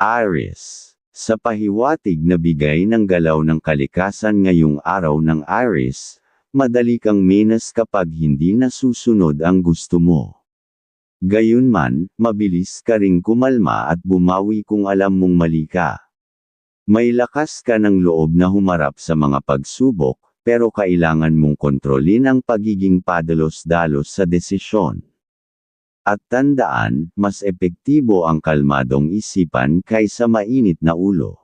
Aries. Sa pahiwatig na bigay ng galaw ng kalikasan ngayong araw ng Aries, madali kang menas kapag hindi nasusunod ang gusto mo. Gayunman, mabilis ka ring kumalma at bumawi kung alam mong mali ka. May lakas ka ng loob na humarap sa mga pagsubok, pero kailangan mong kontrolin ang pagiging padalos-dalos sa desisyon. At tandaan, mas epektibo ang kalmadong isipan kaysa mainit na ulo.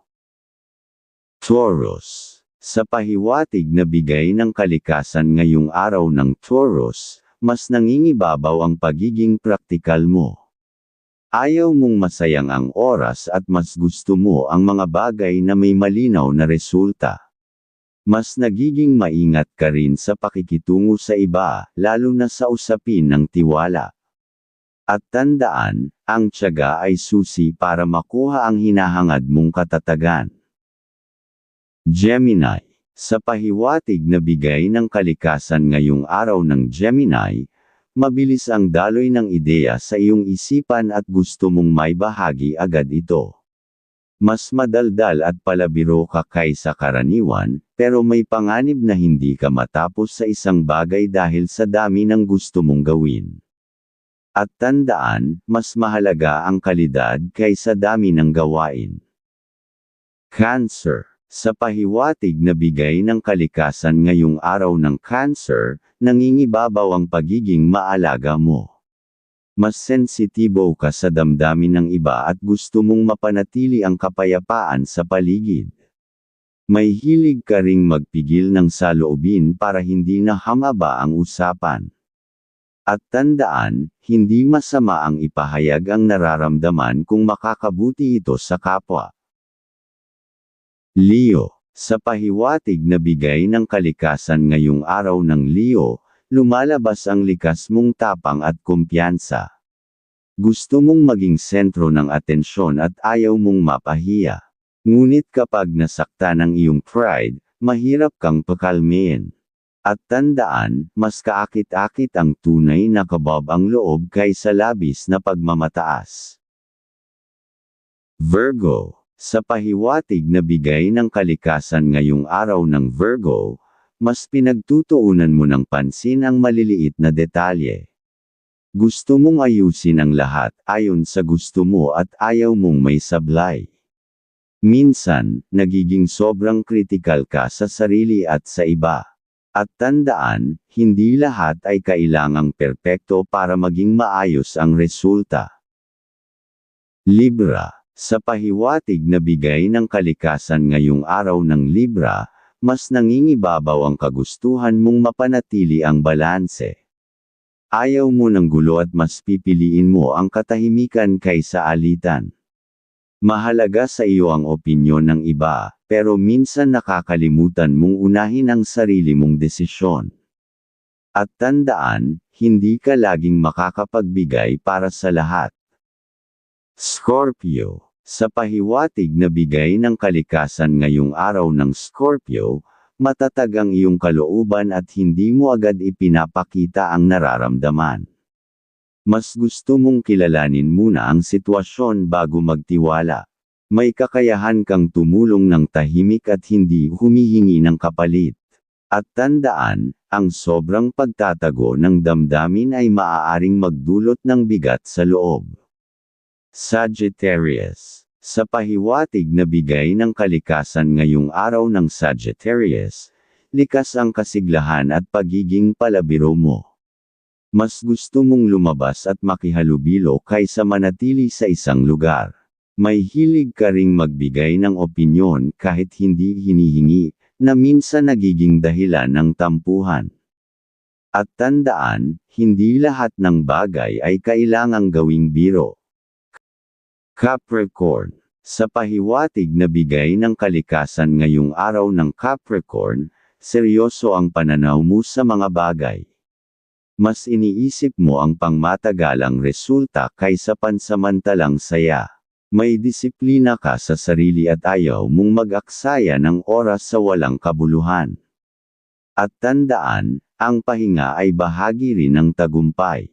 Taurus. Sa pahiwatig na bigay ng kalikasan ngayong araw ng Taurus, mas nangingibabaw ang pagiging praktikal mo. Ayaw mong masayang ang oras at mas gusto mo ang mga bagay na may malinaw na resulta. Mas nagiging maingat ka rin sa pakikitungo sa iba, lalo na sa usapin ng tiwala. At tandaan, ang tiyaga ay susi para makuha ang hinahangad mong katatagan. Gemini. Sa pahiwatig na bigay ng kalikasan ngayong araw ng Gemini, mabilis ang daloy ng ideya sa iyong isipan at gusto mong may bahagi agad ito. Mas madaldal at palabiro ka kaysa karaniwan, pero may panganib na hindi ka matapos sa isang bagay dahil sa dami ng gusto mong gawin. At tandaan, mas mahalaga ang kalidad kaysa dami ng gawain. Cancer. Sa pahiwatig na bigay ng kalikasan ngayong araw ng Cancer, nangingibabaw ang pagiging maalaga mo. Mas sensitibo ka sa damdamin ng iba at gusto mong mapanatili ang kapayapaan sa paligid. May hilig ka ring magpigil ng saloobin para hindi na hamaba ang usapan. At tandaan, hindi masama ang ipahayag ang nararamdaman kung makakabuti ito sa kapwa. Leo. Sa pahiwatig na bigay ng kalikasan ngayong araw ng Leo, lumalabas ang likas mong tapang at kumpiyansa. Gusto mong maging sentro ng atensyon at ayaw mong mapahiya. Ngunit kapag nasakta ng iyong pride, mahirap kang pakalmein. At tandaan, mas kaakit-akit ang tunay na kabab ang loob kaysa labis na pagmamataas. Virgo. Sa pahiwatig na bigay ng kalikasan ngayong araw ng Virgo, mas pinagtutuunan mo ng pansin ang maliliit na detalye. Gusto mong ayusin ang lahat ayon sa gusto mo at ayaw mong may sablay. Minsan, nagiging sobrang kritikal ka sa sarili at sa iba. At tandaan, hindi lahat ay kailangang perpekto para maging maayos ang resulta. Libra sa pahiwatig na bigay ng kalikasan ngayong araw ng Libra, mas nangingibabaw ang kagustuhan mong mapanatili ang balanse. Ayaw mo ng gulo at mas pipiliin mo ang katahimikan kaysa alitan. Mahalaga sa iyo ang opinyon ng iba, pero minsan nakakalimutan mong unahin ang sarili mong desisyon. At tandaan, hindi ka laging makakapagbigay para sa lahat. Scorpio sa pahiwatig na bigay ng kalikasan ngayong araw ng Scorpio, matatag ang iyong kalooban at hindi mo agad ipinapakita ang nararamdaman. Mas gusto mong kilalanin muna ang sitwasyon bago magtiwala. May kakayahan kang tumulong ng tahimik at hindi humihingi ng kapalit. At tandaan, ang sobrang pagtatago ng damdamin ay maaaring magdulot ng bigat sa loob. Sagittarius. Sa pahiwatig na bigay ng kalikasan ngayong araw ng Sagittarius, likas ang kasiglahan at pagiging palabiro mo. Mas gusto mong lumabas at makihalubilo kaysa manatili sa isang lugar. May hilig ka ring magbigay ng opinyon kahit hindi hinihingi, na minsan nagiging dahilan ng tampuhan. At tandaan, hindi lahat ng bagay ay kailangang gawing biro. Capricorn. Sa pahiwatig na bigay ng kalikasan ngayong araw ng Capricorn, seryoso ang pananaw mo sa mga bagay. Mas iniisip mo ang pangmatagalang resulta kaysa pansamantalang saya. May disiplina ka sa sarili at ayaw mong mag-aksaya ng oras sa walang kabuluhan. At tandaan, ang pahinga ay bahagi rin ng tagumpay.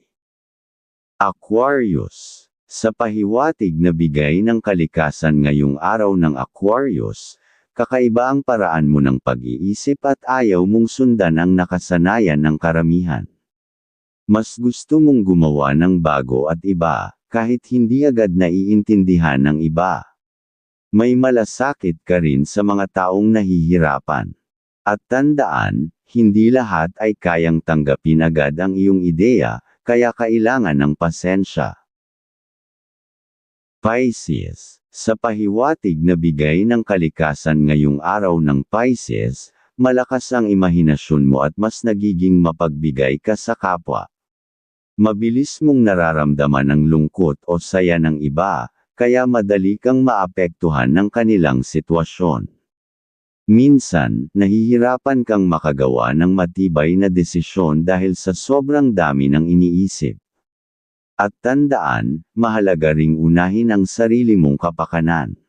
Aquarius Sa pahiwatig na bigay ng kalikasan ngayong araw ng Aquarius, kakaiba ang paraan mo ng pag-iisip at ayaw mong sundan ang nakasanayan ng karamihan. Mas gusto mong gumawa ng bago at iba, kahit hindi agad naiintindihan ng iba. May malasakit ka rin sa mga taong nahihirapan. At tandaan, hindi lahat ay kayang tanggapin agad ang iyong ideya, kaya kailangan ng pasensya. Pisces, sa pahiwatig na bigay ng kalikasan ngayong araw ng Pisces, malakas ang imahinasyon mo at mas nagiging mapagbigay ka sa kapwa. Mabilis mong nararamdaman ang lungkot o saya ng iba, kaya madali kang maapektuhan ng kanilang sitwasyon. Minsan, nahihirapan kang makagawa ng matibay na desisyon dahil sa sobrang dami ng iniisip. At tandaan, mahalaga ring unahin ang sarili mong kapakanan.